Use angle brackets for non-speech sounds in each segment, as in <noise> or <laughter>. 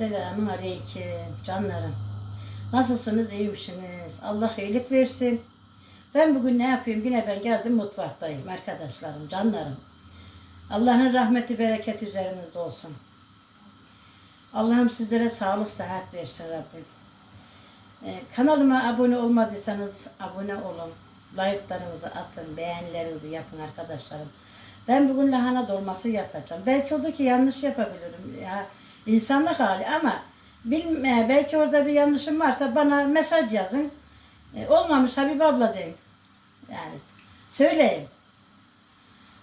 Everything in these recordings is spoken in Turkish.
Selamun aleyküm canlarım. Nasılsınız? iyi misiniz? Allah iyilik versin. Ben bugün ne yapayım? Yine ben geldim mutfaktayım arkadaşlarım, canlarım. Allah'ın rahmeti, bereketi üzerinizde olsun. Allah'ım sizlere sağlık, sıhhat versin Rabbim. Ee, kanalıma abone olmadıysanız abone olun. Like'larınızı atın, beğenilerinizi yapın arkadaşlarım. Ben bugün lahana dolması yapacağım. Belki oldu ki yanlış yapabilirim. Ya insanlık hali ama bilme, belki orada bir yanlışım varsa bana mesaj yazın. E, olmamış Habib abla deyin. Yani söyleyin.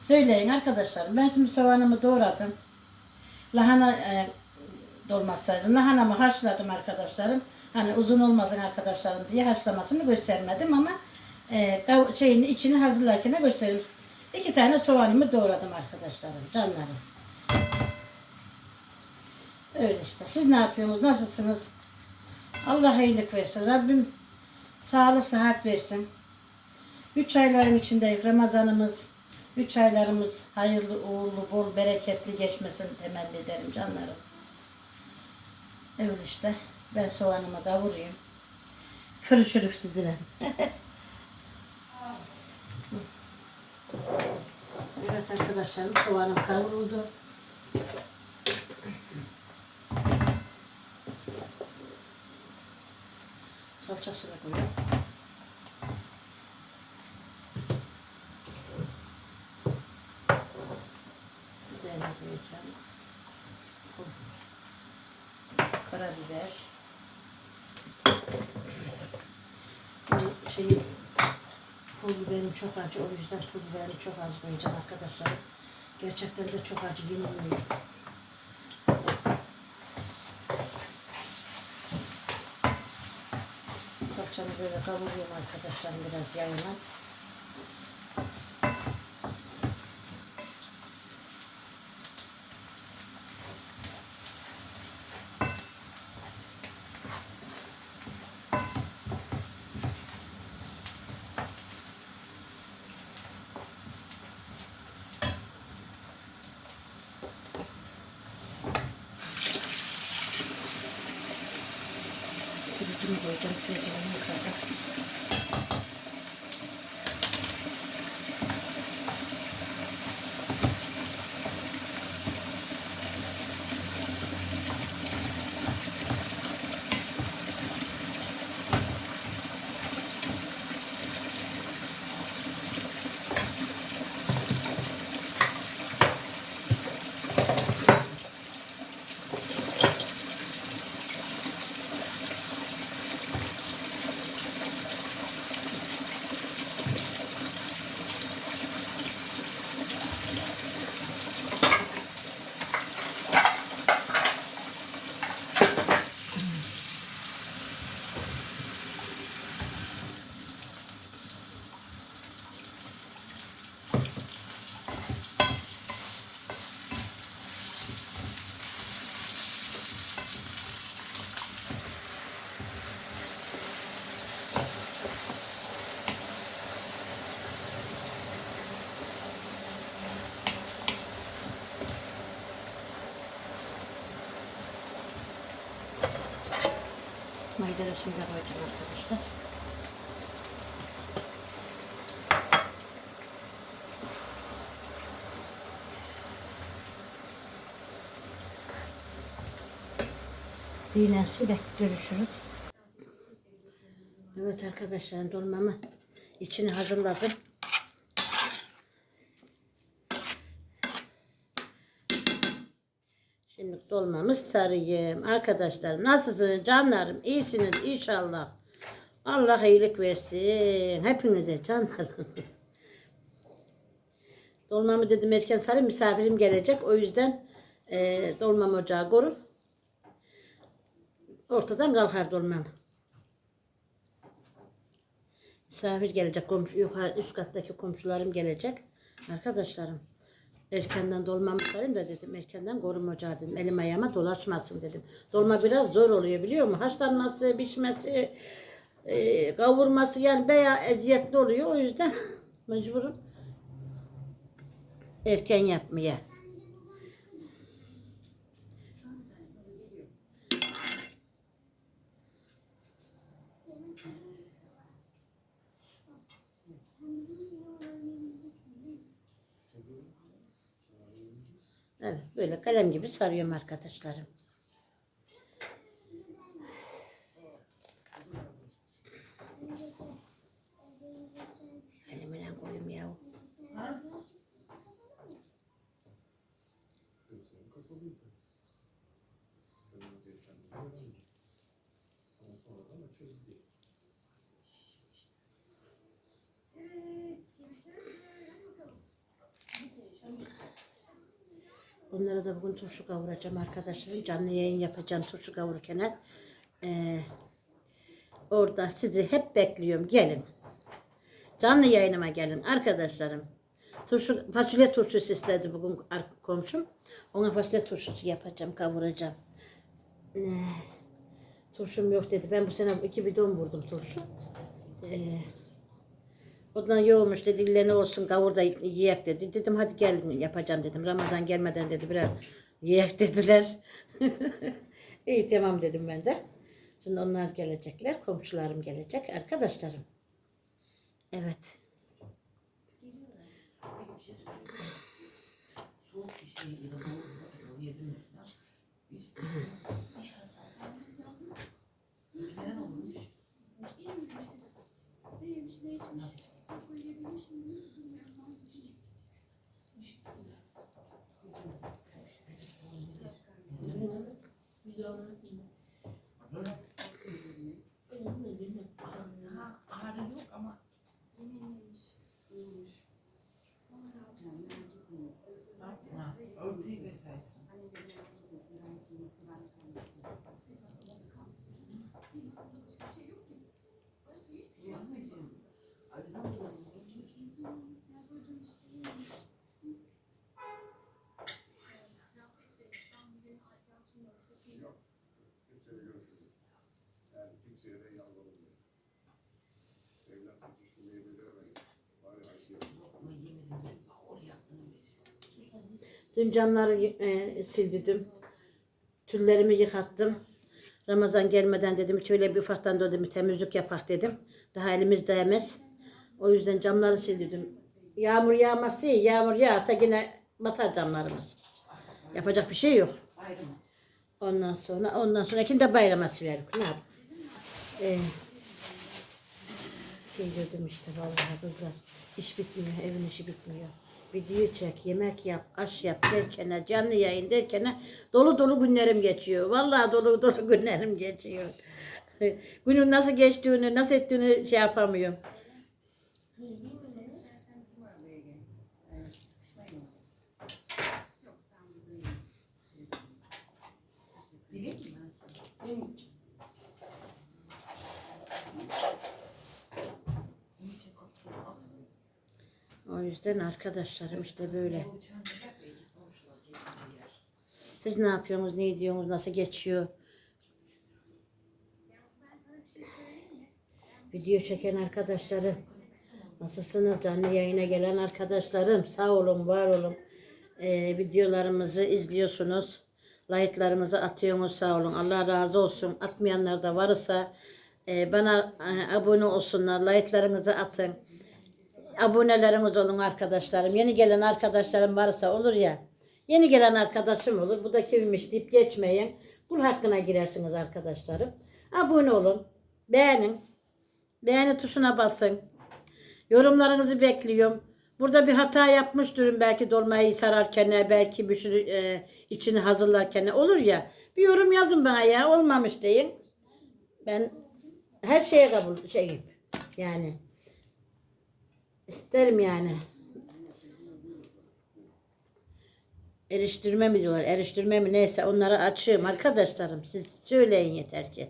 Söyleyin arkadaşlarım. Ben şimdi soğanımı doğradım. Lahana e, dolmasaydım. Lahanamı haşladım arkadaşlarım. Hani uzun olmasın arkadaşlarım diye haşlamasını göstermedim ama e, şeyini içini hazırlarken göstereyim. İki tane soğanımı doğradım arkadaşlarım. Canlarım. Öyle işte. Siz ne yapıyorsunuz? Nasılsınız? Allah iyilik versin. Rabbim sağlık, sıhhat versin. Üç ayların içinde Ramazanımız, üç aylarımız hayırlı, uğurlu, bol, bereketli geçmesini temenni ederim canlarım. Evet işte. Ben soğanımı kavurayım. Görüşürüz sizinle. <laughs> evet arkadaşlarım soğanım kavruldu. Salçasını koyuyorum. Karabiber. Bu şeyi pul biberim çok acı o yüzden pul biberini çok az koyacağım arkadaşlar. Gerçekten de çok acı yenilmiyor. Böyle kavuruyorum arkadaşlar biraz yayına. 最近我一直在研究这个。Maydanozunu da koyacağım arkadaşlar. Dinlensiyle görüşürüz. Evet arkadaşlar dolmamı içini hazırladım. Şimdi dolmamız sarayım. Arkadaşlar nasılsınız canlarım? İyisiniz inşallah. Allah iyilik versin. Hepinize canlarım. <laughs> Dolmamı dedim erken sarayım. Misafirim gelecek. O yüzden e, dolmam ocağı korup ortadan kalkar dolmam. Misafir gelecek. Komşu, yukarı üst kattaki komşularım gelecek. Arkadaşlarım. Erkenden dolmamı sarayım da dedim. Erkenden korum ocağı dedim. Elim ayağıma dolaşmasın dedim. Dolma biraz zor oluyor biliyor musun? Haşlanması, pişmesi, e, kavurması yani bayağı eziyetli oluyor. O yüzden <laughs> mecburum erken yapmaya. Böyle kalem gibi sarıyorum arkadaşlarım. Elimle koyayım ya. Bunlara da bugün turşu kavuracağım arkadaşlarım. Canlı yayın yapacağım turşu kavururken. Ee, orada sizi hep bekliyorum. Gelin. Canlı yayınıma gelin arkadaşlarım. Turşu, fasulye turşusu istedi bugün komşum. Ona fasulye turşusu yapacağım, kavuracağım. Ee, turşum yok dedi. Ben bu sene iki bidon vurdum turşu. Ee, Ondan yoğurmuş dedi ille ne olsun kavur da yiyek dedi. Dedim hadi gel yapacağım dedim. Ramazan gelmeden dedi biraz yiyek dediler. <laughs> İyi tamam dedim ben de. Şimdi onlar gelecekler. Komşularım gelecek. Arkadaşlarım. Evet. Dün camları e, sildirdim. Tüllerimi yıkattım. Ramazan gelmeden dedim şöyle bir ufaktan da dedim temizlik yapak dedim. Daha elimiz değmez. O yüzden camları sildirdim. Yağmur yağması iyi. Yağmur yağarsa yine batar camlarımız. Yapacak bir şey yok. Ondan sonra ondan sonra de bayrama silerim. Ne yapayım? Ee, dedim işte vallahi kızlar. İş bitmiyor, evin işi bitmiyor. Video çek, yemek yap, aş yap derken, canlı yayın derken dolu dolu günlerim geçiyor. Vallahi dolu dolu <laughs> günlerim geçiyor. Günün nasıl geçtiğini, nasıl ettiğini şey yapamıyorum. Dilek mi ben sana? Benim için. Bunu çek at, at. O yüzden arkadaşlarım işte böyle. Siz ne yapıyorsunuz, ne ediyorsunuz, nasıl geçiyor? Video çeken arkadaşlarım, nasılsınız? Canlı yayına gelen arkadaşlarım, sağ olun, var olun. Ee, videolarımızı izliyorsunuz. Like'larınızı atıyorsunuz, sağ olun. Allah razı olsun. Atmayanlar da varsa e, bana e, abone olsunlar, like'larınızı atın. Abonelerimiz olun arkadaşlarım. Yeni gelen arkadaşlarım varsa olur ya. Yeni gelen arkadaşım olur. Bu da kimmiş deyip geçmeyin. Kul hakkına girersiniz arkadaşlarım. Abone olun. Beğenin. Beğeni tuşuna basın. Yorumlarınızı bekliyorum. Burada bir hata yapmış durun belki dolmayı sararken belki bir sürü e, içini hazırlarken olur ya. Bir yorum yazın bana ya olmamış deyin. Ben her şeye kabul şeyim. Yani isterim yani. Eriştirme mi diyorlar? Eriştirme mi neyse onları açığım arkadaşlarım. Siz söyleyin yeter ki.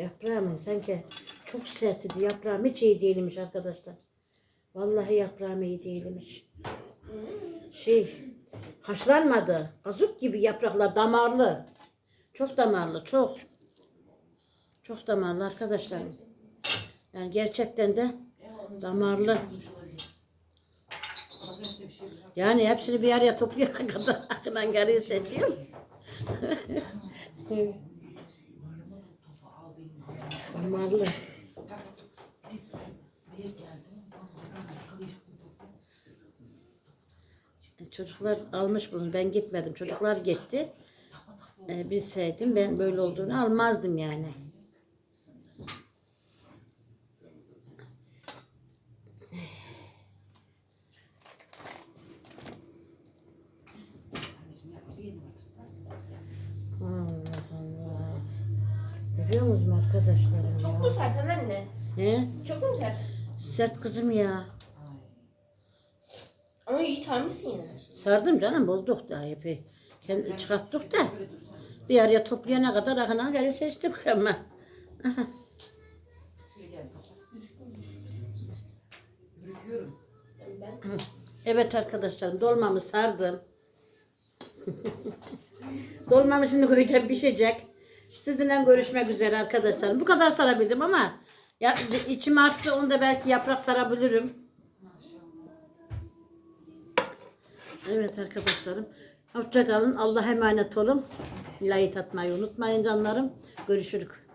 Yaprağım sanki çok sertti. Yaprağım hiç iyi değilmiş arkadaşlar. Vallahi yaprağım iyi değilmiş. Şey, haşlanmadı. Kazık gibi yapraklar damarlı. Çok damarlı, çok. Çok damarlı arkadaşlar. Yani gerçekten de Damarlı. Yani hepsini bir araya toplayana <laughs> kadar akınan garıyı seçiyorum. <laughs> <laughs> Damarlı. Topu. Çocuklar almış bunu. Ben gitmedim. Çocuklar gitti. Ee, bilseydim ben böyle olduğunu almazdım yani. Arkadaşlarım Çok ya? mu sert anne? He? Çok mu sert? Sert kızım ya. Ama iyi sarmışsın yine. Sardım canım bulduk da epey. Kendi çıkarttık da. Bir araya toplayana kadar akınan gari seçtik <laughs> ama. Şöyle gel kapat. Bırakıyorum. Ben Evet arkadaşlarım dolmamı sardım. <laughs> Dolmamı şimdi koyacağım pişecek. Sizinle görüşmek üzere arkadaşlarım. Bu kadar sarabildim ama ya, içim arttı onu da belki yaprak sarabilirim. Evet arkadaşlarım. Hoşça kalın. Allah'a emanet olun. Layık atmayı unutmayın canlarım. Görüşürük.